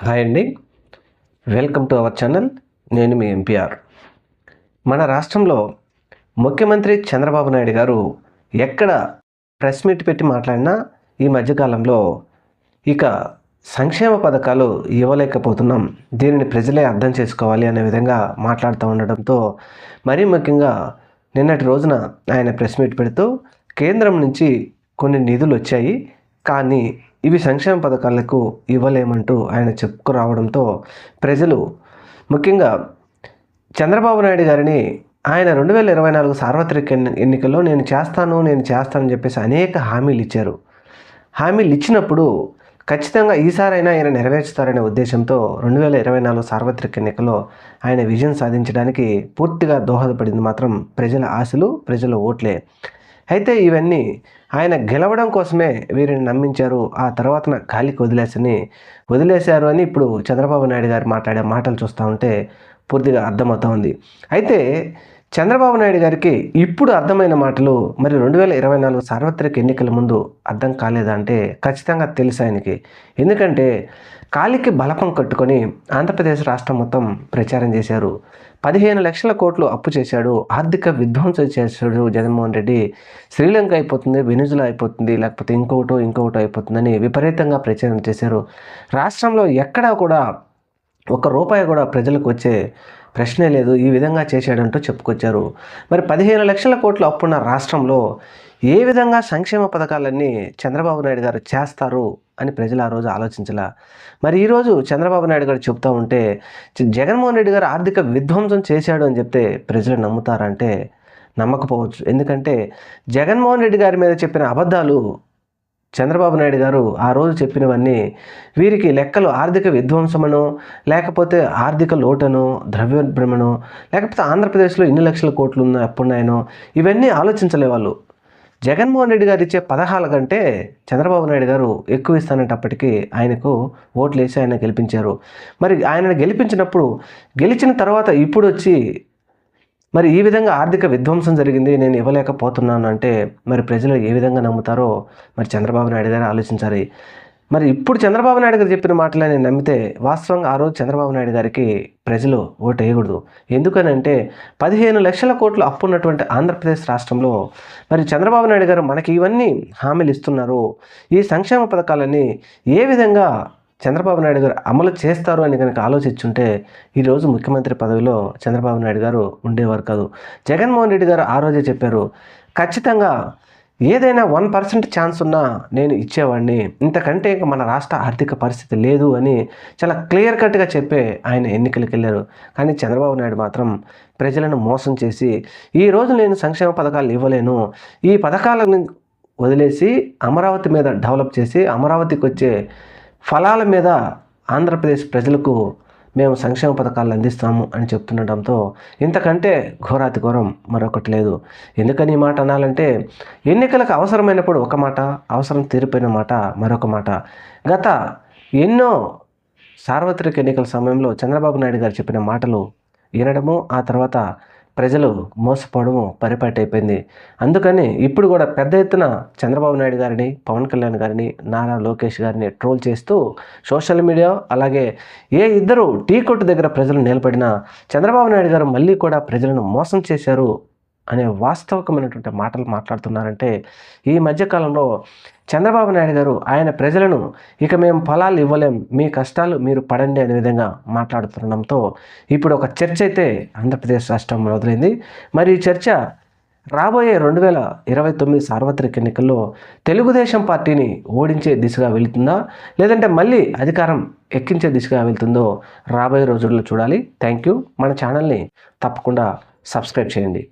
Hi అండి. Welcome to our channel. నేను మీ ఎంపీఆర్ మన రాష్ట్రంలో ముఖ్యమంత్రి చంద్రబాబు నాయుడు గారు ఎక్కడ ప్రెస్ మీట్ పెట్టి మాట్లాడినా ఈ మధ్యకాలంలో ఇక సంక్షేమ పథకాలు ఇవ్వలేకపోతున్నాం. దీనిని ప్రజలే అర్థం చేసుకోవాలి అనే విధంగా మాట్లాడుతూ ఉండడంతో మరీ ముఖ్యంగా నిన్నటి రోజున ఆయన ప్రెస్ మీట్ పెడుతూ కేంద్రం నుంచి కొన్ని నిధులు వచ్చాయి. కానీ ఇవి సంక్షేమ పథకాలకు ఇవ్వలేమంటూ ఆయన చెప్పుకురావడంతో ప్రజలు ముఖ్యంగా చంద్రబాబు నాయుడు గారిని ఆయన రెండు వేల ఇరవై నాలుగు సార్వత్రిక ఎన్నికల్లో నేను చేస్తాను నేను చేస్తానని చెప్పేసి అనేక హామీలు ఇచ్చారు. హామీలు ఇచ్చినప్పుడు ఖచ్చితంగా ఈసారైనా ఆయన నెరవేర్చుతారనే ఉద్దేశంతో రెండు వేల ఇరవై నాలుగు సార్వత్రిక ఎన్నికలో ఆయన విజయం సాధించడానికి పూర్తిగా దోహదపడింది మాత్రం ప్రజల ఆశలు ప్రజల ఓట్లే. అయితే ఇవన్నీ ఆయన గెలవడం కోసమే వీరిని నమ్మించారు. ఆ తర్వాత గాలికి వదిలేసని వదిలేశారు అని ఇప్పుడు చంద్రబాబు నాయుడు గారు మాట్లాడే మాటలు చూస్తూ ఉంటే పూర్తిగా అర్థమవుతూ ఉంది. అయితే చంద్రబాబు నాయుడు గారికి ఇప్పుడు అర్థమైన మాటలు మరి రెండు వేల ఇరవై నాలుగు సార్వత్రిక ఎన్నికల ముందు అర్థం కాలేదంటే ఖచ్చితంగా తెలుసు ఆయనకి. ఎందుకంటే కాలికి బలపం కట్టుకొని ఆంధ్రప్రదేశ్ రాష్ట్రం మొత్తం ప్రచారం చేశారు. పదిహేను లక్షల కోట్లు అప్పు చేశాడు ఆర్థిక విధ్వంసం చేశాడు జగన్మోహన్ రెడ్డి. శ్రీలంక అయిపోతుంది వెనుజులా అయిపోతుంది లేకపోతే ఇంకొకటో ఇంకొకటో అయిపోతుందని విపరీతంగా ప్రచారం చేశారు. రాష్ట్రంలో ఎక్కడా కూడా ఒక రూపాయి కూడా ప్రజలకు వచ్చే ప్రశ్నే లేదు ఈ విధంగా చేశాడంటూ చెప్పుకొచ్చారు. మరి పదిహేను లక్షల కోట్లు అప్పున్న రాష్ట్రంలో ఏ విధంగా సంక్షేమ పథకాలన్నీ చంద్రబాబు నాయుడు గారు చేస్తారు అని ప్రజలు ఆ రోజు ఆలోచించలా. మరి ఈరోజు చంద్రబాబు నాయుడు గారు చెప్తూ ఉంటే జగన్మోహన్ రెడ్డి గారు ఆర్థిక విధ్వంసం చేశాడు అని చెప్తే ప్రజలు నమ్ముతారంటే నమ్మకపోవచ్చు. ఎందుకంటే జగన్మోహన్ రెడ్డి గారి మీద చెప్పిన అబద్ధాలు చంద్రబాబు నాయుడు గారు ఆ రోజు చెప్పినవన్నీ వీరికి లెక్కలు ఆర్థిక విధ్వంసమనో లేకపోతే ఆర్థిక లోటను ద్రవ్యోద్భ్రమను లేకపోతే ఆంధ్రప్రదేశ్లో ఇన్ని లక్షల కోట్లు ఉన్న అప్పున్నాయనో ఇవన్నీ ఆలోచించలే వాళ్ళు జగన్మోహన్ రెడ్డి గారు ఇచ్చే పదహాల కంటే చంద్రబాబు నాయుడు గారు ఎక్కువ ఇస్తానంటప్పటికీ ఆయనకు ఓట్లు వేసి ఆయన గెలిపించారు. మరి ఆయనను గెలిపించినప్పుడు గెలిచిన తర్వాత ఇప్పుడు వచ్చి మరి ఈ విధంగా ఆర్థిక విధ్వంసం జరిగింది నేను ఇవ్వలేకపోతున్నాను అంటే మరి ప్రజలు ఏ విధంగా నమ్ముతారో మరి చంద్రబాబు నాయుడు గారు ఆలోచించాలి. మరి ఇప్పుడు చంద్రబాబు నాయుడు గారు చెప్పిన మాటలే నేను నమ్మితే వాస్తవంగా ఆ రోజు చంద్రబాబు నాయుడు గారికి ప్రజలు ఓటు వేయకూడదు. ఎందుకనంటే పదిహేను లక్షల కోట్లు అప్పు ఉన్నటువంటి ఆంధ్రప్రదేశ్ రాష్ట్రంలో మరి చంద్రబాబు నాయుడు గారు మనకి ఇవన్నీ హామీలు ఇస్తున్నారు. ఈ సంక్షేమ పథకాలన్నీ ఏ విధంగా చంద్రబాబు నాయుడు గారు అమలు చేస్తారు అని కనుక ఆలోచించుంటే ఈరోజు ముఖ్యమంత్రి పదవిలో చంద్రబాబు నాయుడు గారు ఉండేవారు కాదు. జగన్మోహన్ రెడ్డి గారు ఆ రోజే చెప్పారు ఖచ్చితంగా ఏదైనా వన్ పర్సెంట్ ఛాన్స్ ఉన్నా నేను ఇచ్చేవాడిని. ఇంతకంటే ఇంక మన రాష్ట్ర ఆర్థిక పరిస్థితి లేదు అని చాలా క్లియర్ కట్గా చెప్పే ఆయన ఎన్నికలకు వెళ్ళారు. కానీ చంద్రబాబు నాయుడు మాత్రం ప్రజలను మోసం చేసి ఈ రోజు నేను సంక్షేమ పథకాలు ఇవ్వలేను. ఈ పథకాలను వదిలేసి అమరావతి మీద డెవలప్ చేసి అమరావతికి వచ్చే ఫలాల మీద ఆంధ్రప్రదేశ్ ప్రజలకు మేము సంక్షేమ పథకాలు అందిస్తాము అని చెప్తుండటంతో ఇంతకంటే ఘోరాతి ఘోరం మరొకటి లేదు. ఎందుకని ఈ మాట అనాలంటే ఎన్నికలకు అవసరమైనప్పుడు ఒక మాట అవసరం తీరిపోయిన మాట మరొక మాట. గత ఎన్నో సార్వత్రిక ఎన్నికల సమయంలో చంద్రబాబు నాయుడు గారు చెప్పిన మాటలు వినడము ఆ తర్వాత ప్రజలు మోసపోవడము పరిపాటి అయిపోయింది. అందుకని ఇప్పుడు కూడా పెద్ద ఎత్తున చంద్రబాబు నాయుడు గారిని పవన్ కళ్యాణ్ గారిని నారా లోకేష్ గారిని ట్రోల్ చేస్తూ సోషల్ మీడియా అలాగే ఏ ఇద్దరు టీ కొట్టు దగ్గర ప్రజలు నిలబడినా చంద్రబాబు నాయుడు గారు మళ్ళీ కూడా ప్రజలను మోసం చేశారు అనే వాస్తవికమైనటువంటి మాటలు మాట్లాడుతున్నారంటే ఈ మధ్యకాలంలో చంద్రబాబు నాయుడు గారు ఆయన ప్రజలను ఇక మేము ఫలాలు ఇవ్వలేం మీ కష్టాలు మీరు పడండి అనే విధంగా మాట్లాడుతుండడంతో ఇప్పుడు ఒక చర్చ అయితే ఆంధ్రప్రదేశ్ రాష్ట్రం మొదలైంది. మరి ఈ చర్చ రాబోయే రెండు వేల ఇరవై తొమ్మిది సార్వత్రిక ఎన్నికల్లో తెలుగుదేశం పార్టీని ఓడించే దిశగా వెళుతుందా? లేదంటే మళ్ళీ అధికారం ఎక్కించే దిశగా వెళ్తుందో రాబోయే రోజుల్లో చూడాలి. Thank you. మన ఛానల్ని తప్పకుండా సబ్స్క్రైబ్ చేయండి.